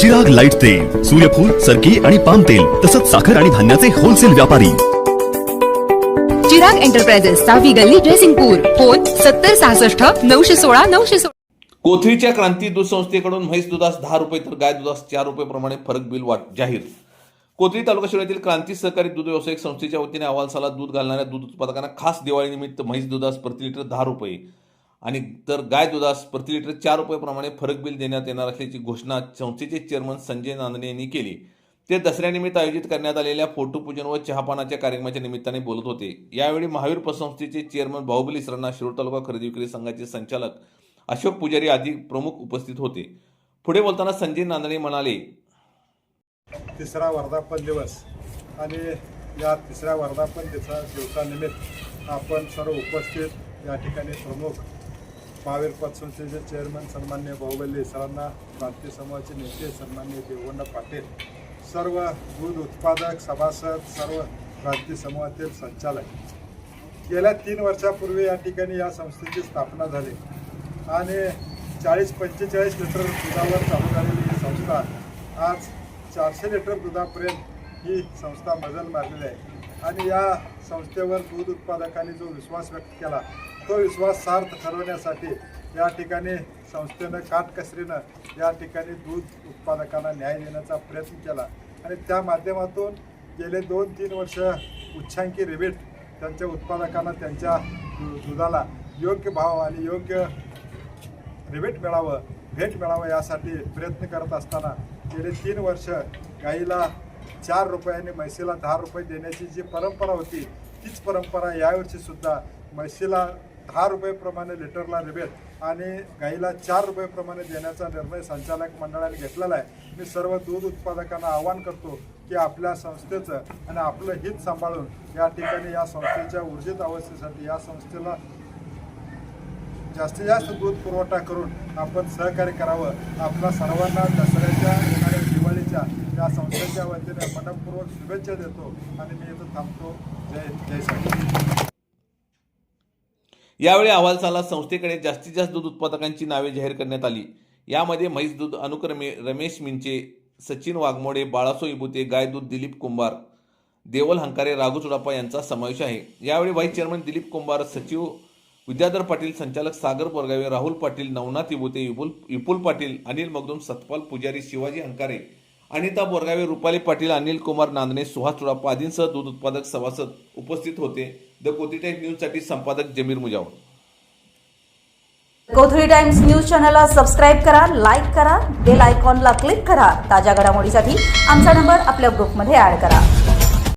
Chirag light तेल सूर्यफूल सरकी आणि पाम तेल तसंच साखर आणि धान्याचे होलसेल व्यापारी. चिराग एंटरप्राइजेस सहावी गल्ली ड्रेसिंगपूर फोन सत्तर सहासष्ट नऊशे सोळा नऊशे सोळा. कोथळीच्या क्रांती दूध संस्थेकडून म्हैस दुधास दहा रुपये तर गाय दुधास चार रुपये प्रमाणे फरक बिल वाट जाहीर. कोथळी तालुका शहरातील क्रांती सहकारी दूध व्यावसायिक संस्थेच्या वतीने अहवालसाला दूध घालणाऱ्या दूध उत्पादकांना खास दिवाळीनिमित्त म्हैस दुधास प्रति लिटर दहा रुपये. आणि तर गाय दुधास प्रति लिटर चार रुपयाप्रमाणे फरक बिल देण्यात येणार असल्याची घोषणा संस्थेचे चेअरमन संजय नांदणे यांनी केली. ते दसऱ्यानिमित्त आयोजित करण्यात आलेल्या फोटोपूजन व चहापानाच्या कार्यक्रमाच्या निमित्ताने बोलत होते. यावेळी महावीर पतसंस्थेचे चेअरमन बाहुबली सरांना शिरोळ तालुका खरेदी विक्री संघाचे संचालक अशोक पुजारी आदी प्रमुख उपस्थित होते. पुढे बोलताना संजय नांदणे म्हणाले तिसरा वर्धापन दिवस आणि या तिसऱ्या वर्धापन दिवसा दिवसानिमित्त आपण सर्व उपस्थित या ठिकाणी प्रमुख महावीर पतसंस्थेचे चेअरमन सन्मान्य बाहुबली सरांना भारतीय समूहाचे नेते सन्मान्य देवगोंडा पाटील सर्व दूध उत्पादक सभासद सर्व भारतीय समूहातील संचालक. गेल्या तीन वर्षापूर्वी या ठिकाणी या संस्थेची स्थापना झाली. आणि चाळीस पंचेचाळीस लिटर दुधावर चालू झालेली ही संस्था आज चारशे लिटर दुधापर्यंत ही संस्था मजल मारलेली आहे. आणि या संस्थेवर दूध उत्पादकांनी जो विश्वास व्यक्त केला तो विश्वास सार्थ ठरवण्यासाठी या ठिकाणी संस्थेनं काटकसरीनं या ठिकाणी दूध उत्पादकांना न्याय देण्याचा प्रयत्न केला. आणि त्या माध्यमातून गेले दोन तीन वर्ष उच्चांकी रिबीट त्यांच्या उत्पादकांना त्यांच्या दुधाला योग्य भाव आणि योग्य रिबेट मिळावं भेट मिळावं यासाठी प्रयत्न करत असताना गेले तीन वर्ष गाईला चार रुपयांनी म्हैसीला दहा रुपये देण्याची जी परंपरा होती तीच परंपरा यावर्षी सुद्धा म्हैसीला दहा रुपयेप्रमाणे लिटरला रिबेट आणि गाईला चार रुपयेप्रमाणे देण्याचा निर्णय संचालक मंडळाने घेतलेला आहे. मी सर्व दूध उत्पादकांना आवाहन करतो की आपल्या संस्थेचं आणि आपलं हित सांभाळून या ठिकाणी या संस्थेच्या ऊर्जित अवस्थेसाठी या संस्थेला जास्तीत जास्त दूध पुरवठा करून आपण सहकार्य करावं. आपल्या सर्वांना दसऱ्याच्या येणाऱ्या दिवाळीच्या या वतीने मनपूर्वक शुभेच्छा देतो आणि मी इथं थांबतो. जय जय साई. यावेळी अहवालसाला संस्थेकडे जास्तीत जास्त दूध उत्पादकांची नावे जाहीर करण्यात आली. यामध्ये म्हैस दूध अनुक्रमे रमेश मिंचे सचिन वाघमोडे बाळासो इबुते गाय दूध दिलीप कुंभार देवल हंकारे राघू चुडाप्पा यांचा समावेश आहे. यावेळी व्हाईस चेअरमन दिलीप कुंभार सचिव विद्याधर पाटील संचालक सागर बोरगावे राहुल पाटील नवनाथ इबुते विपुल विपुल पाटील अनिल मगदूम सतपाल पुजारी शिवाजी हंकारे अनिता बोरगावे रुपाली पाटील अनिल कुमार नांदणे सुहास चुडाप्पा आदींसह दूध उत्पादक सभासद उपस्थित होते. द कोती टाईम न्यूजसाठी संपादक जमीर मुजावर. कोथळी टाइम्स न्यूज चॅनलला सबस्क्राईब करा लाईक करा बेल आयकॉनला क्लिक करा. ताज्या घडामोडीसाठी आमचा नंबर आपल्या ग्रुपमध्ये ऍड करा.